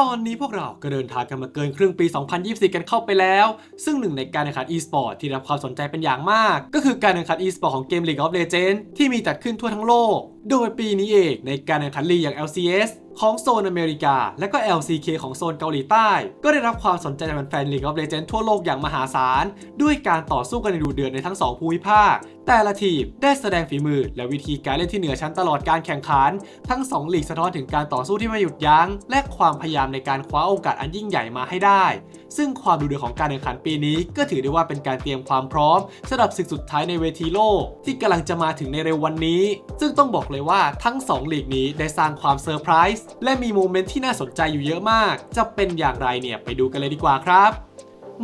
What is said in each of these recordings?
ตอนนี้พวกเราก็เดินทางกันมาเกินครึ่งปี 2024 กันเข้าไปแล้ว ซึ่งหนึ่งในการแข่งขัน e-sport ที่รับความสนใจเป็นอย่างมาก ก็คือการแข่งขัน e-sport ของเกม League of Legends ที่มีจัดขึ้นทั่วทั้งโลก โดยปีนี้เองในการแข่งขันลีกอย่าง LCS ของโซนอเมริกา และก็ LCK ของโซนเกาหลีใต้ ก็ได้รับความสนใจจากแฟนๆ League of Legends ทั่วโลกอย่างมหาศาล ด้วยการต่อสู้กันในดูเดือดในทั้ง 2 ภูมิภาคแต่ละทีมได้แสดงฝีมือและวิธีการเล่นที่เหนือชั้นตลอดการแข่งขัน ทั้ง2ลีกสะท้อนถึงการต่อสู้ที่ไม่หยุดยัง้ง และความพยายามในการคว้าโอกาสอันยิ่งใหญ่มาให้ได้ ซึ่งความดูเดือดของการแข่งขันปีนี้ ก็ถือได้ว่าเป็นการเตรียมความพร้อมสำหรับศึกสุดท้ายในเวทีโลก ที่กำลังจะมาถึงในเร็ววันนี้ ซึ่งต้องบอกเลยว่าทั้ง2ลีกนี้ได้สร้างความเซอร์ไพรส์และมีโมเมนต์ที่น่าสนใจอยู่เยอะมาก จะเป็นอย่างไรเนี่ยไปดูกันเลยดีกว่าครับ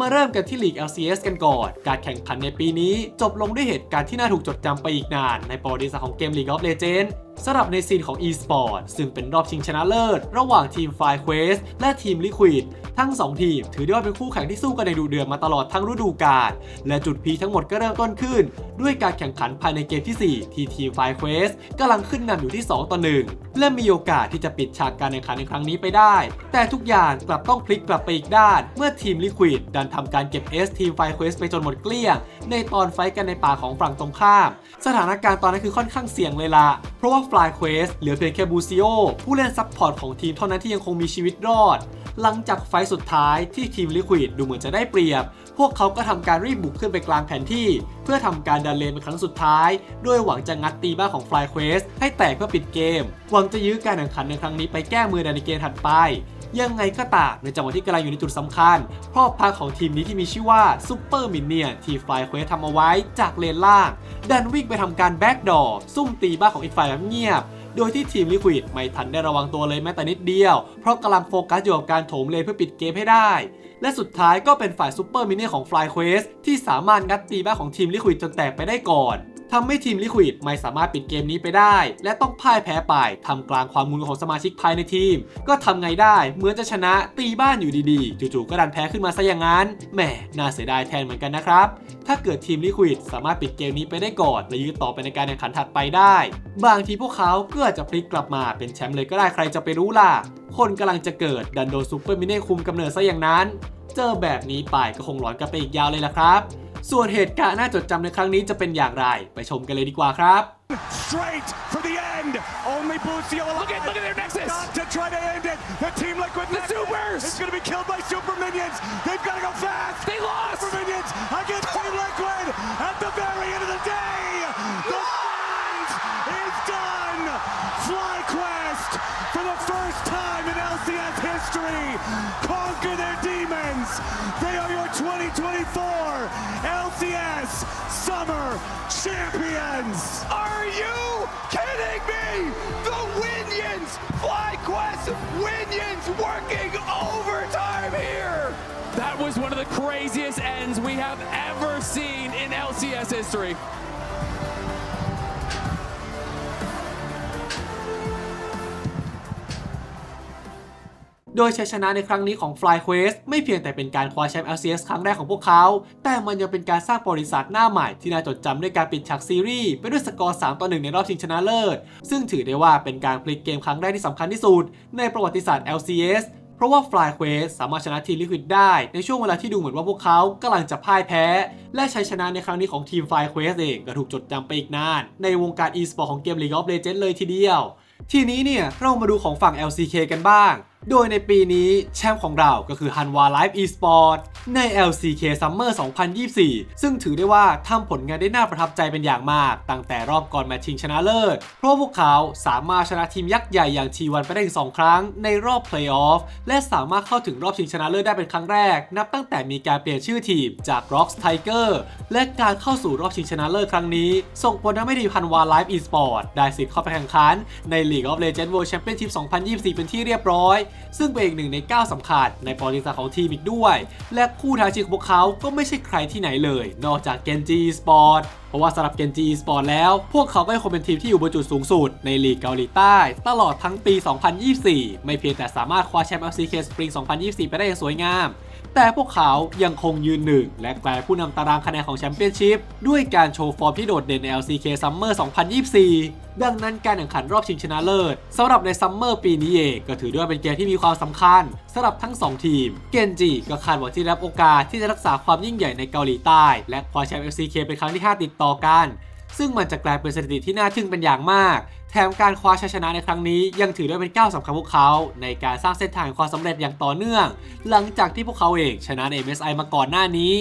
มาเริ่มกันที่ลีก LCS กันก่อน การแข่งขันในปีนี้ จบลงด้วยเหตุการณ์ที่น่าถูกจดจำไปอีกนาน ในประวัติศาสตร์ของเกม League of Legends สำหรับในซีนของ e-sport ซึ่งเป็นรอบชิงชนะเลิศ ระหว่างทีม Fire Quest และทีม Liquid ทั้ง 2 ทีม ถือได้ว่าเป็นคู่แข่งที่สู้กันในดูเดือดมาตลอดทั้งฤดูกาลและจุดพีทั้งหมดก็เริ่มต้นขึ้น ด้วยการแข่งขันภายในเกมที่ 4 ที่ทีม Fire Quest กำลังขึ้นนำอยู่ที่ 2 ต่อ 1 และมีโอกาสที่จะปิดฉากการแข่งขันในครั้งนี้ไปได้ แต่ทุกอย่างกลับต้องพลิกกลับไปอีกด้าน เมื่อทีม Liquid ดันทำการเก็บ S ทีม Fire Quest ไปจนหมดเกลี้ยง ในตอนไฟท์กันในป่าของฝั่งตรงข้าม สถานการณ์ตอนนั้นคือค่อนข้างเสี่ยงเลยละเพราะว่าฟลายเควสเหลือเพียงแค่บูซิโอผู้เล่นซับพอร์ตของทีมเท่านั้นที่ยังคงมีชีวิตรอด หลังจากไฟสุดท้ายที่ทีมลิควิดดูเหมือนจะได้เปรียบ พวกเขาก็ทำการรีบบุกขึ้นไปกลางแผนที่ เพื่อทำการดันเลนเป็นครั้งสุดท้าย ด้วยหวังจะงัดตีบ้านของฟลายเควสให้แตกเพื่อปิดเกม หวังจะยื้อการแข่งขันในครั้งนี้ไปแก้มือในเกมถัดไป ยังไงก็ตามในจังหวะที่กำลังอยู่ในจุดสำคัญเพราะพักของทีมนี้ที่มีชื่อว่าซูเปอร์มินเนียที่ฟลายเควสทำเอาไว้จากเลนล่าง ดันวิ่งไปทำการแบ็กดอร์ซุ่มตีบ้านของอีกฝ่ายแบบเงียบโดยที่ทีมลิควิดไม่ทันได้ระวังตัวเลยแม้แต่นิดเดียว เพราะกำลังโฟกัสอยู่กับการโถมเลนเพื่อปิดเกมให้ได้ และสุดท้ายก็เป็นฝ่ายซูเปอร์มินเนียของ Fly Quest ที่สามารถงัดตีบ้านของทีมลิควิดจนแตกไปได้ก่อน ทำให้ทีมลิควิดไม่สามารถปิดเกมนี้ไปได้ และต้องพ่ายแพ้ไปทำกลางความงุนของสมาชิกภายในทีม ก็ทำไงได้เหมือนจะชนะตีบ้านอยู่ดีๆ จู่ๆก็ดันแพ้ขึ้นมาซะอย่างนั้นแหมน่าเสียดายแทนเหมือนกันนะครับ ถ้าเกิดทีมลิควิดสามารถปิดเกมนี้ไปได้ก่อนและยืดต่อไปในการแข่งขันถัดไปได้ บางทีพวกเขาก็อาจจะพลิกกลับมาเป็นแชมป์เลยก็ได้ใครจะไปรู้ล่ะคนกำลังจะเกิดดันโดนซูเปอร์มินเน่คุมกำเนิดซะอย่างนั้น เจอแบบนี้ไปก็คงหลอนกันไปอีกยาวเลยล่ะครับ ส่วนเหตุการณ์น่าจดจำในครั้งนี้จะเป็นอย่างไร ไปชมกันเลยดีกว่าครับ straight for the end. Only Bucio alive. Look at- look at their nexus. Not to try to end it. The team liquid The Nexus supers. is going to be killed by super minions. They've got to go fast. They lost. Super minions against Team Liquid at the very end of the day. The time LCS history conquer their demons. They are your 2024 LCS Summer Champions. Are you kidding me? The Winions! FlyQuest Winions working overtime here! That was one of the craziest ends we have ever seen in LCS history. โดยชัยชนะในครั้งนี้ของ Fly Quest ไม่เพียงแต่เป็นการคว้าแชมป์ LCS ครั้งแรกของพวกเขา แต่มันยังเป็นการสร้างประวัติศาสตร์หน้าใหม่ที่น่าจดจำด้วยการปิดฉากซีรีส์ไปด้วยสกอร์ 3 ต่อ 1 ในรอบชิงชนะเลิศ ซึ่งถือได้ว่าเป็นการพลิกเกมครั้งแรกที่สำคัญที่สุด ในประวัติศาสตร์ LCS เพราะว่า Fly Quest สามารถชนะทีม Liquid ได้ ในช่วงเวลาที่ดูเหมือนว่าพวกเขากำลังจะพ่ายแพ้ และชัยชนะในครั้งนี้ของทีม Fly Quest เองก็ถูกจดจำไปอีกนาน ในวงการ e-sport ของเกม League of Legends เลยทีเดียว ทีนี้เนี่ยเรามาดูของฝั่ง LCK กันบ้าง โดยในปีนี้แชมป์ของเราก็คือ Hanwha Live Esport ใน LCK Summer 2024 ซึ่งถือได้ว่าทำผลงานได้น่าประทับใจเป็นอย่างมาก ตั้งแต่รอบก่อนแมตชิงชนะเลิศ เพราะพวกเขาสามารถชนะทีมยักษ์ใหญ่อย่าง T1 ไปได้ถึง2ครั้งในรอบเพลย์ออฟและสามารถเข้าถึงรอบชิงชนะเลิศได้เป็นครั้งแรก นับตั้งแต่มีการเปลี่ยนชื่อทีมจาก Rocks Tiger และการเข้าสู่รอบชิงชนะเลิศครั้งนี้ ส่งผลทำให้ทีม Hanwha Live Esport ได้สิทธิ์เข้าไปแข่งขันใน League of Legends World Championship 2024 เป็นที่เรียบร้อยซึ่งเป็นอีกหนึ่งในก้าสำคัญในประวัติศาสตร์ของทีมอีกด้วย และคู่ท้าชิงของพวกเขาก็ไม่ใช่ใครที่ไหนเลย นอกจาก Genji Sport เพราะว่าสำหรับ Genji Sport แล้ว พวกเขาก็ยังคงเป็นทีมที่อยู่บนจุดสูงสุดในลีกเกาหลีใต้ ตลอดทั้งปี 2024 ไม่เพียงแต่สามารถคว้าแชมป์ LCK Spring 2024 ไปได้อย่างสวยงาม แต่พวกเขายังคงยืนหนึ่งและกลายผู้นำตารางคะแนนของแชมเปี้ยนชิพด้วยการโชว์ฟอร์มที่โดดเด่นใน LCK Summer 2024 ดังนั้นการแข่งขันรอบชิงชนะเลิศสำหรับในซัมเมอร์ปีนี้เองก็ถือด้วยเป็นเกมที่มีความสำคัญสำหรับทั้ง 2 ทีม เกนจิก็คาดหวังที่ได้รับโอกาสที่จะรักษาความยิ่งใหญ่ในเกาหลีใต้ และคว้าแชมป์ FCK เป็นครั้งที่ 5 ติดต่อกันซึ่งมันจะกลายเป็นสถิติที่น่าทึ่งเป็นอย่างมากแถมการคว้าชัยชนะในครั้งนี้ยังถือได้เป็นก้าวสำคัญพวกเขา ในการสร้างเส้นทางความสำเร็จอย่างต่อเนื่อง หลังจากที่พวกเขาเองชนะใน MSI มาก่อนหน้านี้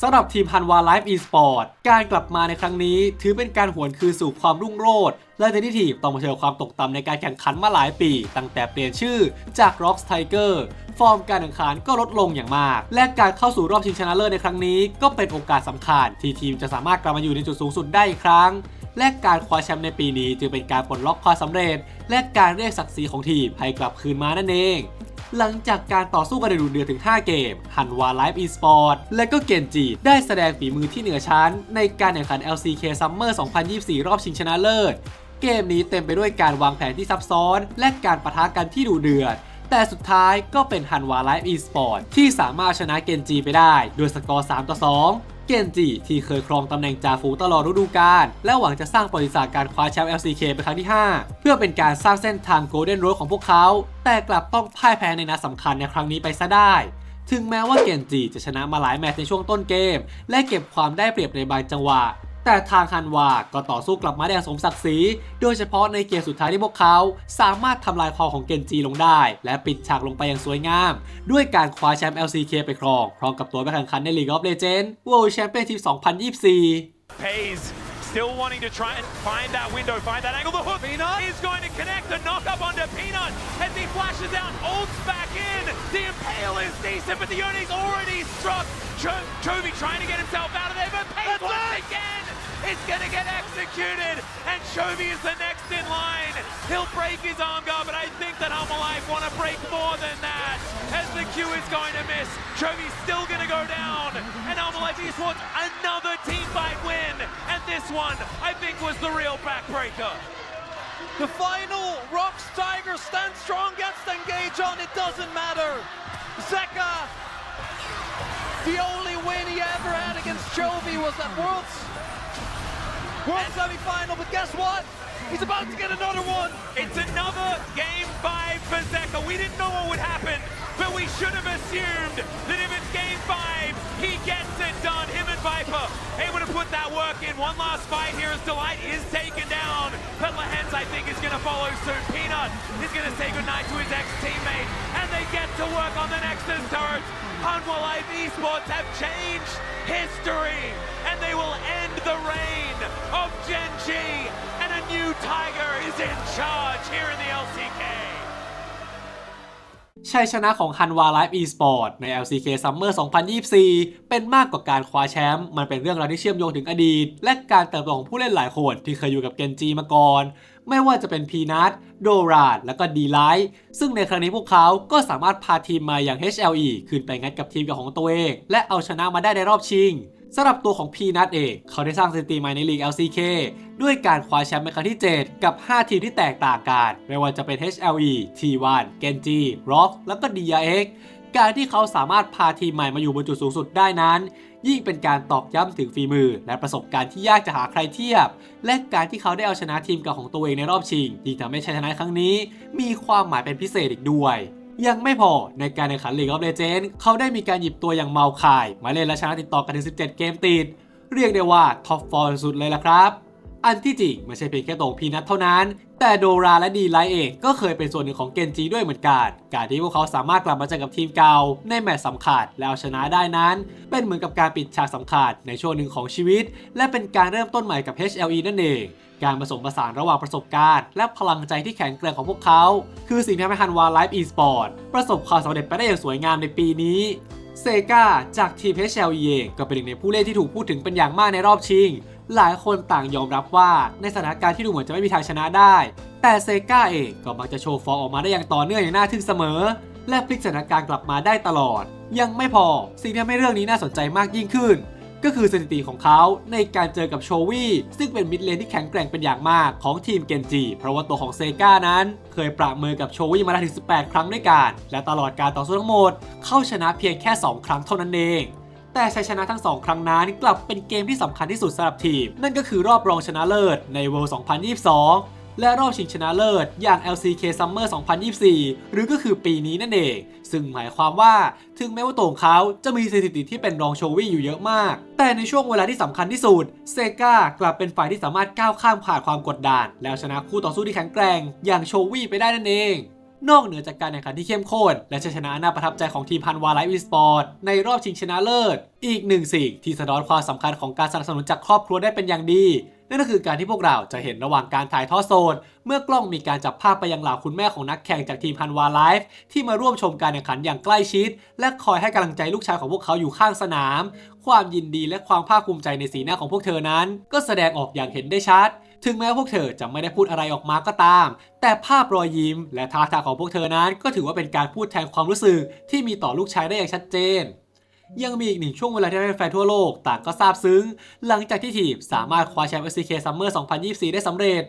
สำหรับทีมฮันวาไลฟ์อีสปอร์ตการกลับมาในครั้งนี้ ถือเป็นการหวนคืนสู่ความรุ่งโรจน์และในที่ทีมต้องมาเจอความตกต่ำในการแข่งขันมาหลายปี ตั้งแต่เปลี่ยนชื่อจาก Rocks Tiger ฟอร์มการแข่งขันก็ลดลงอย่างมาก และการเข้าสู่รอบชิงชนะเลิศในครั้งนี้ ก็เป็นโอกาสสำคัญที่ทีมจะสามารถกลับมาอยู่ในจุดสูงสุดได้อีกครั้ง และการคว้าแชมป์ในปีนี้จึงเป็นการปลดล็อกความสำเร็จ และการเรียกศักดิ์ศรีของทีมให้กลับคืนมานั่นเอง หลังจากการต่อสู้กันในดูเดือดถึง 5 เกม ฮันวาไลฟ์อีสปอร์ตและก็เกนจีได้แสดงฝีมือที่เหนือชั้น ในการแข่งขัน LCK Summer 2024 รอบชิงชนะเลิศ เกมนี้เต็มไปด้วยการวางแผนที่ซับซ้อน และการปะทะกันที่ดุเดือดแต่สุดท้ายก็เป็นฮันวาไลฟ์อีสปอร์ตที่สามารถชนะเกนจีไปได้โดยสกอร์ 3 ต่อ 2 เกนจิที่เคยครองตำแหน่งจ่าฝูงตลอดฤดูกาลและหวังจะสร้างประวัติศาสตร์การคว้าแชมป์ LCK เป็นครั้งที่ 5 เพื่อเป็นการสร้างเส้นทางโกลเด้นโรดของพวกเขา แต่กลับต้องพ่ายแพ้ในนัดสำคัญในครั้งนี้ไปซะได้ ถึงแม้ว่าเกนจิจะชนะมาหลายแมตช์ในช่วงต้นเกม และเก็บความได้เปรียบในบางจังหวะ แต่ทางฮันวาก็ต่อสู้กลับมาได้อย่างสมศักดิ์ศรี โดยเฉพาะในเกมสุดท้ายที่พวกเขา สามารถทำลายคอของเกนจีลงได้ และปิดฉากลงไปอย่างสวยงาม ด้วยการคว้าแชมป์ LCK ไปครอง พร้อมกับตัวไปแข่งขันใน League of Legends World Championship 2024 still wanting to try and find that window, find that angle. The hook Peanut is going to connect the knock up onto Peanut as he flashes out, ults back in. The impale is decent, but the Yone's already struck. Cho- Chovy trying to get himself out of there, but Pays once again is going to get executed, and Chovy is the next in line. He'll break his arm guard, but I think that Humalife want to break more than that as the Q is going to miss. Chovy's still going to go down, and Humalife Esports another team fight win, and this one I think was the real backbreaker. The final, Rocks Tiger stands strong, gets the engage on, it doesn't matter. Zeka, the only win he ever had against Chovy was at Worlds, World semi-final, but guess what? He's about to get another one. It's another game five for Zeka. We didn't know what would happen, but we should have assumed that if it's game five, he gets it done. Him and Viper able to put that work in. One last fight here as Delight is taken down, but Lahens I think is going to follow soon. Peanut is going to say goodnight to his ex-teammate, and they get to work on the Nexus turret. Hanwha Life Esports have changed history, they will end the reign of Genji, and a new Tiger is in charge here in the LCK. ชัยชนะของ Hanwha Live Esport ใน LCK Summer 2024 เป็นมากกว่าการคว้าแชมป์ มันเป็นเรื่องราวที่เชื่อมโยงถึงอดีต และการเติบโตของผู้เล่นหลายคนที่เคยอยู่กับเกนจีมาก่อน ไม่ว่าจะเป็นพีนัทโดราด และก็ดีไลท์ ซึ่งในครั้งนี้พวกเขาก็สามารถพาทีมมาอย่าง HLE ขึ้นไปงัดกับทีมของตัวเอง และเอาชนะมาได้ในรอบชิง สำหรับตัวของพีนัทเองเขาได้สร้างสถิติใหม่ในลีก LCK ด้วยการคว้าแชมป์เป็นครั้งที่ 7 กับ 5 ทีมที่แตกต่างกัน ไม่ว่าจะเป็น HLE T1 Genji Rock แล้วก็ DRX การที่เขาสามารถพาทีมใหม่มาอยู่บนจุดสูงสุดได้นั้น ยิ่งเป็นการตอกย้ำถึงฝีมือ และประสบการณ์ที่ยากจะหาใครเทียบ และการที่เขาได้เอาชนะทีมเก่าของตัวเองในรอบชิงที่ทำให้ชัยชนะครั้งนี้ มีความหมายเป็นพิเศษอีกด้วย ยังไม่พอในการแข่งขันลีกออฟเลเจนด์เขาได้มีการหยิบตัวอย่างเมาคาย มาเล่นและชนะติดต่อกันถึง 17 เกมติด เรียกได้ว่าท็อปฟอร์สุดเลยละครับ อันที่จริงไม่ใช่เพียงแค่ตรงพีนัทเท่านั้น แต่โดราและดีไลเองก็เคยเป็นส่วนหนึ่งของเกนจีด้วยเหมือนกัน การที่พวกเขาสามารถกลับมาเจอกับทีมเก่า ในแมตช์สำคัญแล้วเอาชนะได้นั้น เป็นเหมือนกับการปิดฉากสำคัญในช่วงหนึ่งของชีวิต และเป็นการเริ่มต้นใหม่กับ HLE นั่นเองการผสมผสานระหว่างประสบการณ์ และพลังใจที่แข็งแกร่งของพวกเขา คือสิ่งที่ทำให้ฮันวาไลฟ์อีสปอร์ตประสบความสำเร็จไปได้อย่างสวยงามในปีนี้เซกาจากทีม HLE เองก็เป็นหนึ่งในผู้เล่นที่ถูกพูดถึงเป็นอย่างมากในรอบชิง หลายคนต่างยอมรับว่าในสถานการณ์ที่ดูเหมือนจะไม่มีทางชนะได้ แต่เซกาเองก็มักจะโชว์ฟอร์มออกมาได้อย่างต่อเนื่องอย่างน่าทึ่งเสมอ และพลิกสถานการณ์กลับมาได้ตลอด ยังไม่พอสิ่งที่ทำให้เรื่องนี้น่าสนใจมากยิ่งขึ้น ก็คือสถิติของเขาในการเจอกับโชวี่ซึ่งเป็นมิดเลนที่แข็งแกร่งเป็นอย่างมากของทีมเกนจิเพราะว่าตัวของเซกานั้น เคยปราบมือกับโชวี่มาได้ถึง 18 ครั้งด้วยกันและตลอดการต่อสู้ทั้งหมด เข้าชนะเพียงแค่ 2 ครั้งเท่านั้นเอง แต่ชัยชนะทั้ง 2 ครั้งนั้นกลับเป็นเกมที่สำคัญที่สุดสำหรับทีม นั่นก็คือรอบรองชนะเลิศใน World 2022และรอบชิงชนะเลิศอย่าง LCK Summer 2024 หรือก็คือปีนี้นั่นเอง ซึ่งหมายความว่าถึงแม้ว่าตัวของเขาจะมีสถิติที่เป็นรองโชวี่อยู่เยอะมาก แต่ในช่วงเวลาที่สำคัญที่สุด เซกากลับเป็นฝ่ายที่สามารถก้าวข้ามผ่านความกดดัน แล้วชนะคู่ต่อสู้ที่แข็งแกร่ง อย่างโชวี่ไปได้นั่นเอง นอกเหนือจากการแข่งขันที่เข้มข้น และชัยชนะน่าประทับใจของทีมพันวาไลฟ์อีสปอร์ตในรอบชิงชนะเลิศ อีกหนึ่งสิ่งที่สะท้อนความสำคัญของการสนับสนุนจากครอบครัวได้เป็นอย่างดี นั่นก็คือการที่พวกเราจะเห็นระหว่างการถ่ายทอดสดเมื่อกล้องมีการจับภาพไปยังเหล่าคุณแม่ของนักแข่งจากทีมพันวาไลฟ์ที่มาร่วมชมการแข่งขันอย่างใกล้ชิด และคอยให้กำลังใจลูกชายของพวกเขาอยู่ข้างสนาม ความยินดีและความภาคภูมิใจในสีหน้าของพวกเธอนั้น ก็แสดงออกอย่างเห็นได้ชัด ถึงแม้พวกเธอจะไม่ได้พูดอะไรออกมาก็ตาม แต่ภาพรอยยิ้ม และท่าทางของพวกเธอนั้น ก็ถือว่าเป็นการพูดแทนความรู้สึกที่มีต่อลูกชายได้อย่างชัดเจน ยังมีอีกหนึ่งช่วงเวลาที่แฟนๆทั่วโลกต่างก็ซาบซึ้ง หลังจากที่ทีมสามารถคว้าแชมป์ SCK Summer 2024 ได้สำเร็จ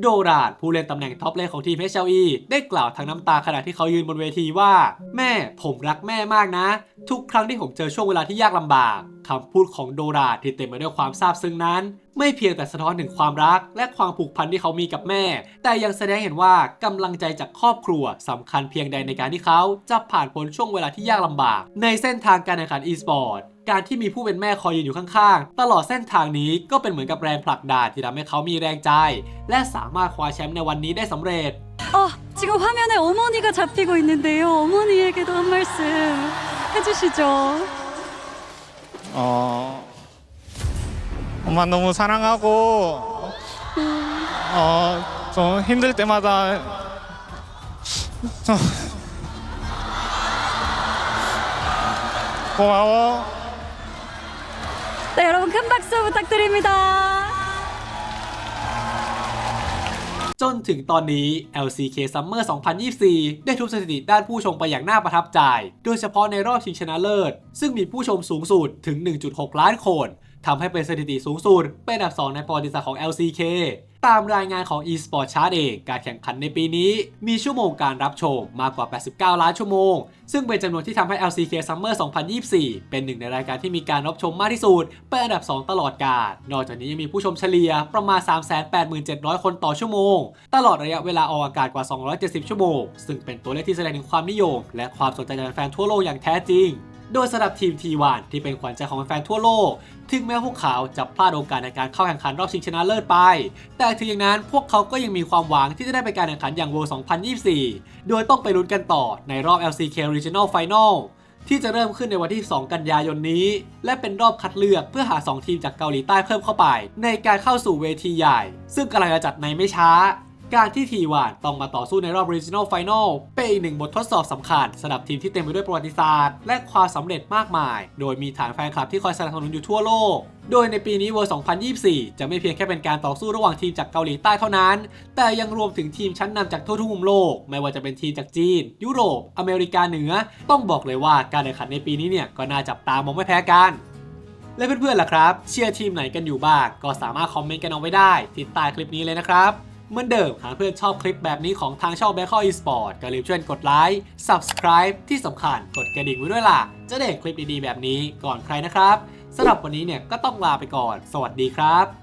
โดราดผู้เล่นตำแหน่งท็อปเลนของทีม HLE ได้กล่าวทั้งน้ำตาขณะที่เขายืนบนเวทีว่า แม่ผมรักแม่มากนะ ทุกครั้งที่ผมเจอช่วงเวลาที่ยากลำบากคำพูดของโดราดที่เต็มไปด้วยความซาบซึ้งนั้น ไม่เพียงแต่สะท้อนถึงความรัก และความผูกพันที่เขามีกับแม่ แต่ยังแสดงเห็นว่ากำลังใจจากครอบครัวสำคัญเพียงใดในการที่เขาจะผ่านพ้นช่วงเวลาที่ยากลำบาก ในเส้นทางการแข่งขัน e-sport การที่มีผู้เป็นแม่คอยยืนอยู่ข้างๆ ตลอดเส้นทางนี้ก็เป็นเหมือนกับแรงผลักดันที่ทำให้เขามีแรงใจ และสามารถคว้าแชมป์ในวันนี้ได้สำเร็จ 어, 지금 화면에 어머니가 잡히고 있는데요. 어머니에게도 한 말씀 해주시죠. 어, 엄마 너무 사랑하고 어, 좀 힘들 때마다 좀 고마워. 네, 여러분 큰 박수 부탁드립니다. จนถึงตอนนี้ LCK Summer 2024 ได้ทุบสถิติด้านผู้ชมไปอย่างน่าประทับใจ โดยเฉพาะในรอบชิงชนะเลิศ ซึ่งมีผู้ชมสูงสุดถึง 1.6 ล้านคน ทำให้เป็นสถิติสูงสุด เป็นอันดับ 2 ในประวัติศาสตร์ของ LCK ตามรายงานของ eSport Chart เองการแข่งขันในปีนี้ มีชั่วโมงการรับชมมากกว่า 89 ล้านชั่วโมง ซึ่งเป็นจำนวนที่ทำให้ LCK Summer 2024 เป็นหนึ่งในรายการที่มีการรับชมมากที่สุด เป็นอันดับ 2 ตลอดกาล นอกจากนี้ยังมีผู้ชมเฉลี่ยประมาณ 387,700 คนต่อชั่วโมง ตลอดระยะเวลาออกอากาศกว่า 270 ชั่วโมง ซึ่งเป็นตัวเลขที่แสดงถึงความนิยม และความสนใจจากแฟนทั่วโลกอย่างแท้จริง โดยสำหรับทีม T1 ที่เป็นขวัญใจของแฟนทั่วโลก ถึงแม้พวกเขาจะพลาดโอกาสในการเข้าแข่งขันรอบชิงชนะเลิศไป แต่ถึงอย่างนั้นพวกเขาก็ยังมีความหวังที่จะได้ไปการแข่งขันอย่าง World 2024 โดยต้องไปลุ้นกันต่อในรอบ LCK Regional Final ที่จะเริ่มขึ้นในวันที่ 2 กันยายนนี้ และเป็นรอบคัดเลือกเพื่อหา 2 ทีมจากเกาหลีใต้เพิ่มเข้าไป ในการเข้าสู่เวทีใหญ่ ซึ่งกำลังจะจัดในไม่ช้า การที่ทีวานต้องมาต่อสู้ในรอบ Regional Final เป็นอีกหนึ่งบททดสอบสำคัญสำหรับทีมที่เต็มไปด้วยประวัติศาสตร์ และความสำเร็จมากมาย โดยมีฐานแฟนคลับที่คอยสนับสนุนอยู่ทั่วโลกโดยในปีนี้ World 2024 จะไม่เพียงแค่เป็นการต่อสู้ระหว่างทีมจากเกาหลีใต้เท่านั้น แต่ยังรวมถึงทีมชั้นนำจากทั่วทุกมุมโลก ไม่ว่าจะเป็นทีมจากจีน ยุโรป อเมริกาเหนือ ต้องบอกเลยว่าการแข่งขันในปีนี้เนี่ยก็น่าจับตามองไม่แพ้กัน และเพื่อนๆล่ะครับ เชียร์ทีมไหนกันอยู่บ้าง ก็สามารถคอมเมนต์กันเอาไว้ได้ที่ใต้คลิปนี้เลยนะครับ เหมือนเดิมหากเพื่อนชอบคลิปแบบนี้ของทางช่อง b a c k e Esport ก็รีบช่วยกดไลค์ Subscribe ที่สำคัญกดกระดิ่งไว้ด้วยล่ะ จะได้เห็นคลิปดีๆแบบนี้ก่อนใครนะครับสำหรับวันนี้เนี่ยก็ต้องลาไปก่อน สวัสดีครับ